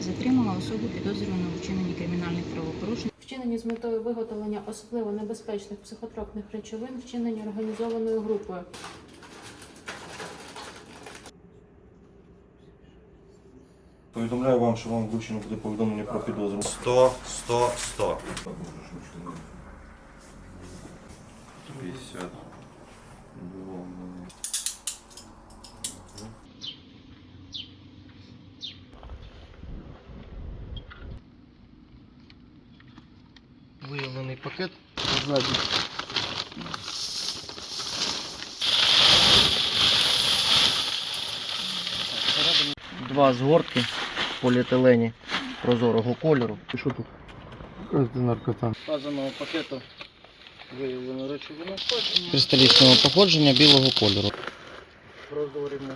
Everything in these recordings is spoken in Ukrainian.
Затримала особу підозрювану у вчиненні кримінальних правопорушень. Вчинені з метою виготовлення особливо небезпечних психотропних речовин, вчинені організованою групою. Повідомляю вам, що вам вручено буде повідомлення про підозру. 100, 100, 100. 50. Виявлений пакет. Два згортки поліетилені прозорого кольору. І що тут? наркота. Вказаного пакету виявлено речовину кристалічного походження білого кольору. Прозоримо.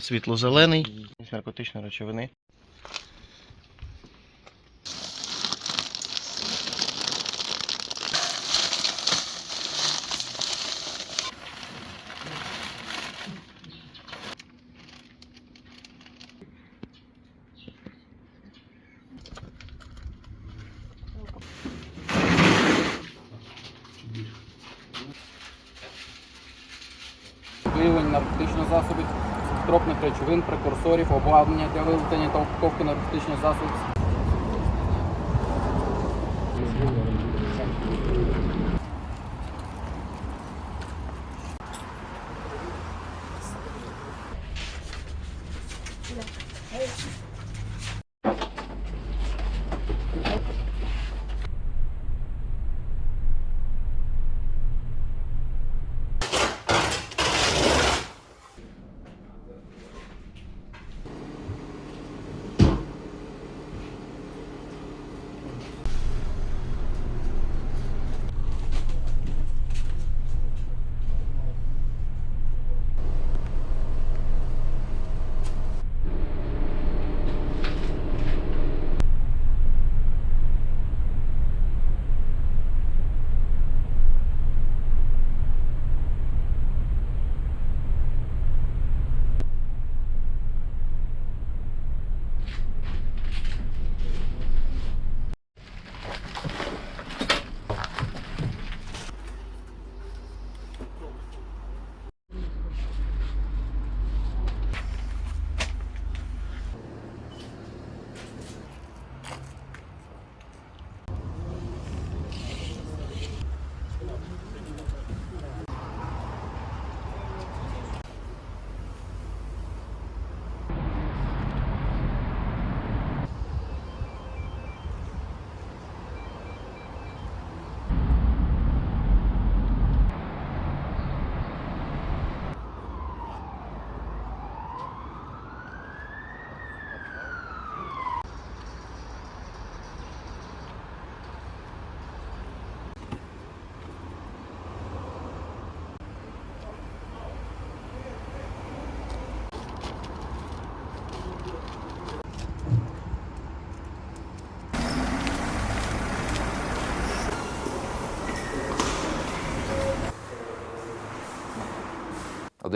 Світло-зелений. Наркотичної речовини. Виявлення наркотичних засобів, психотропних речовин, прекурсорів, обладнання для вилучення та упаковки наркотичних засобів.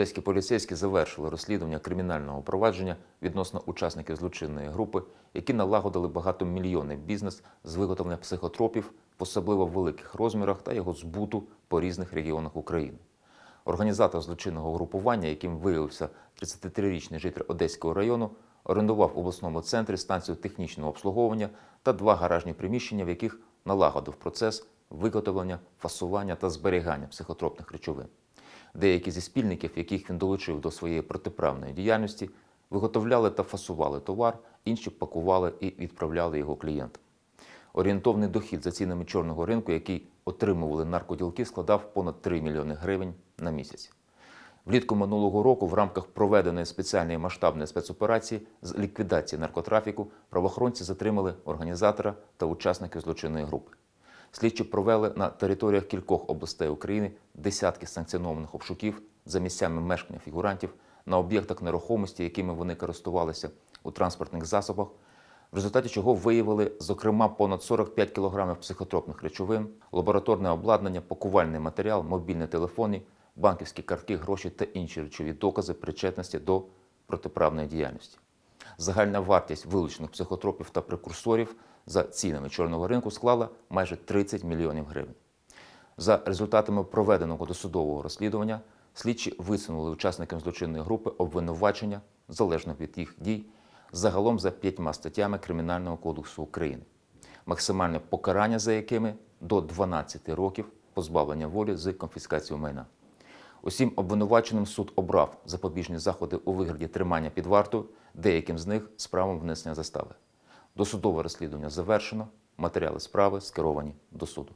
Одеські поліцейські завершили розслідування кримінального провадження відносно учасників злочинної групи, які налагодили багатомільйонний бізнес з виготовлення психотропів в особливо великих розмірах та його збуту по різних регіонах України. Організатор злочинного групування, яким виявився 33-річний житель Одеського району, орендував в обласному центрі станцію технічного обслуговування та два гаражні приміщення, в яких налагодив процес виготовлення, фасування та зберігання психотропних речовин. Деякі зі спільників, яких він долучив до своєї протиправної діяльності, виготовляли та фасували товар, інші пакували і відправляли його клієнтам. Орієнтовний дохід за цінами чорного ринку, який отримували наркоділки, складав понад 3 мільйони гривень на місяць. Влітку минулого року в рамках проведеної спеціальної масштабної спецоперації з ліквідації наркотрафіку правоохоронці затримали організатора та учасників злочинної групи. Слідчі провели на територіях кількох областей України десятки санкціонованих обшуків за місцями мешкання фігурантів на об'єктах нерухомості, якими вони користувалися у транспортних засобах, в результаті чого виявили, зокрема, понад 45 кг психотропних речовин, лабораторне обладнання, пакувальний матеріал, мобільні телефони, банківські картки, гроші та інші речові докази причетності до протиправної діяльності. Загальна вартість вилучених психотропів та прекурсорів за цінами чорного ринку склала майже 30 мільйонів гривень. За результатами проведеного досудового розслідування слідчі висунули учасникам злочинної групи обвинувачення залежно від їх дій загалом за п'ятьма статтями Кримінального кодексу України, максимальне покарання за якими до 12 років позбавлення волі з конфіскацією майна. Усім обвинуваченим суд обрав запобіжні заходи у вигляді тримання під вартою, деяким з них з внесення застави. Досудове розслідування завершено, матеріали справи скеровані до суду.